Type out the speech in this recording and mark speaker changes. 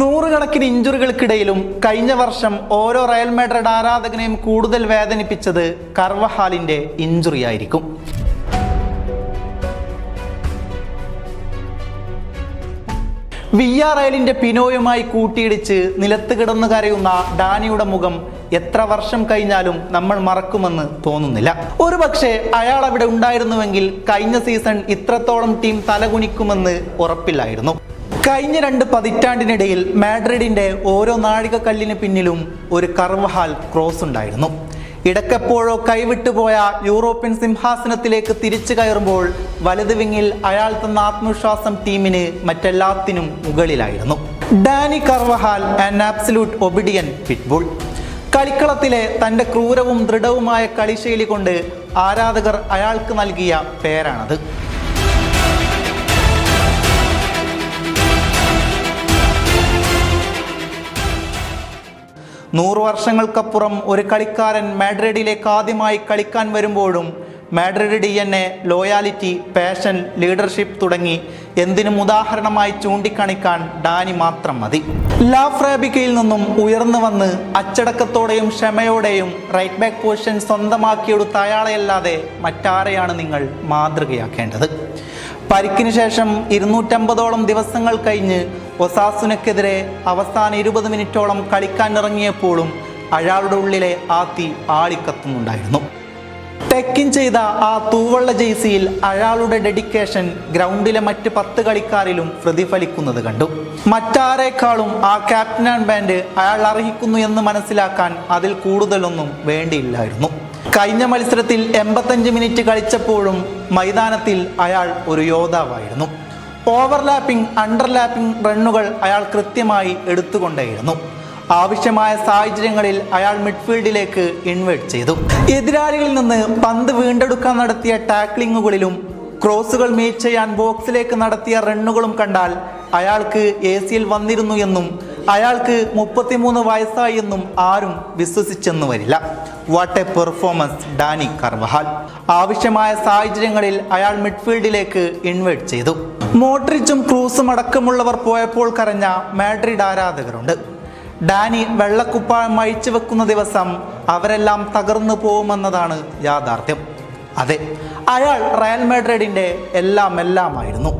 Speaker 1: നൂറുകണക്കിന് ഇഞ്ചുറികൾക്കിടയിലും കഴിഞ്ഞ വർഷം ഓരോ റയൽ മാഡ്രിഡ് ആരാധകനെയും കൂടുതൽ വേദനിപ്പിച്ചത് കർവഹാലിന്റെ ഇഞ്ചുറി ആയിരിക്കും വി ആർ അയലിന്റെ പിനോയുമായി കൂട്ടിയിടിച്ച് നിലത്ത് കിടന്നു കരയുന്ന ഡാനിയുടെ മുഖം എത്ര വർഷം കഴിഞ്ഞാലും നമ്മൾ മറക്കുമെന്ന് തോന്നുന്നില്ല. ഒരു പക്ഷേ അയാൾ അവിടെ ഉണ്ടായിരുന്നുവെങ്കിൽ കഴിഞ്ഞ സീസൺ ഇത്രത്തോളം ടീം തലകുനിക്കുമെന്ന് ഉറപ്പില്ലായിരുന്നു. കഴിഞ്ഞ രണ്ട് പതിറ്റാണ്ടിനിടയിൽ മാഡ്രിഡിന്റെ ഓരോ നാഴികക്കല്ലിന് പിന്നിലും ഒരു കർവഹാൽ ക്രോസ് ഉണ്ടായിരുന്നു. ഇടക്കെപ്പോഴോ കൈവിട്ടുപോയ യൂറോപ്യൻ സിംഹാസനത്തിലേക്ക് തിരിച്ചു കയറുമ്പോൾ വലത് വിങ്ങിൽ അയാൾ തന്ന ആത്മവിശ്വാസം ടീമിന് മറ്റെല്ലാത്തിനും മുകളിലായിരുന്നു. Dani Carvajal and absolute obsidian pitbull കളിക്കളത്തിലെ തന്റെ ക്രൂരവും ദൃഢവുമായ കളിശൈലി കൊണ്ട് ആരാധകർ അയാൾക്ക് നൽകിയ പേരാണത്. നൂറ് വർഷങ്ങൾക്കപ്പുറം ഒരു കളിക്കാരൻ മാഡ്രിഡിലേക്ക് ആദ്യമായി കളിക്കാൻ വരുമ്പോഴും Madrid D N A loyalty passion leadership തുടങ്ങി എന്തിനും ഉദാഹരണമായി ചൂണ്ടിക്കാണിക്കാൻ ഡാനി മാത്രം മതി. ലാഫ്രാബിക്കയിൽ നിന്നും ഉയർന്നു വന്ന് അച്ചടക്കത്തോടെയും ക്ഷമയോടെയും റൈറ്റ് ബാക്ക് പൊസിഷൻ സ്വന്തമാക്കിയെടുത്ത അയാളെയല്ലാതെ മറ്റാരെയാണ് നിങ്ങൾ മാതൃകയാക്കേണ്ടത്? പരിക്കിന് ശേഷം ഇരുന്നൂറ്റമ്പതോളം ദിവസങ്ങൾ കഴിഞ്ഞ് ഒസാസുനക്കെതിരെ അവസാന ഇരുപത് മിനിറ്റോളം കളിക്കാൻ ഇറങ്ങിയപ്പോഴും അയാളുടെ ഉള്ളിലെ ആ തീ ആളിക്കത്തുന്നുണ്ടായിരുന്നു. ടെക്കിൻ ചെയ്ത ആ തൂവള്ള ജെയ്സിയിൽ അയാളുടെ ഡെഡിക്കേഷൻ ഗ്രൗണ്ടിലെ മറ്റ് പത്ത് കളിക്കാരിലും പ്രതിഫലിക്കുന്നത് കണ്ടു. മറ്റാരേക്കാളും ആ ക്യാപ്റ്റൻ ആൻഡ് ബാൻഡ് അയാൾ അർഹിക്കുന്നു എന്ന് മനസ്സിലാക്കാൻ അതിൽ കൂടുതലൊന്നും വേണ്ടിയില്ലായിരുന്നു. കഴിഞ്ഞ മത്സരത്തിൽ എൺപത്തഞ്ച് മിനിറ്റ് കളിച്ചപ്പോഴും മൈതാനത്തിൽ അയാൾ ഒരു യോദ്ധാവായിരുന്നു. ഓവർലാപ്പിംഗ് അണ്ടർലാപ്പിംഗ് റണ്ണുകൾ അയാൾ കൃത്യമായി എടുത്തുകൊണ്ടേയിരുന്നു. ആവശ്യമായ സാഹചര്യങ്ങളിൽ അയാൾ മിഡ്ഫീൽഡിലേക്ക് ഇൻവേർട്ട് ചെയ്തു. എതിരാളികളിൽ നിന്ന് പന്ത് വീണ്ടെടുക്കാൻ നടത്തിയ ടാക്ലിങ്ങുകളിലും ക്രോസുകൾ മീറ്റ് ചെയ്യാൻ ബോക്സിലേക്ക് നടത്തിയ റണ്ണുകളും കണ്ടാൽ അയാൾക്ക് എ സിയിൽ വന്നിരുന്നു എന്നും അയാൾക്ക് മുപ്പത്തിമൂന്ന് വയസ്സായി എന്നും ആരും വിശ്വസിച്ചെന്നു വരില്ല. What a performance Dani Carvajal. ആവശ്യമായ സാഹചര്യങ്ങളിൽ അയാൾ മിഡ്ഫീൽഡിലേക്ക് ഇൻവേർട്ട് ചെയ്തു. മോട്രിച്ചും ക്രൂസും അടക്കമുള്ളവർ പോയപ്പോൾ കരഞ്ഞ മാഡ്രിഡ് ആരാധകരുണ്ട്. ഡാനി വെള്ളക്കുപ്പായം അഴിച്ചു വെക്കുന്ന ദിവസം അവരെല്ലാം തകർന്നു പോകുമെന്നതാണ് യാഥാർത്ഥ്യം. അതെ അയാൾ റയൽ മാഡ്രിഡിന്റെ എല്ലാം എല്ലാമായിരുന്നു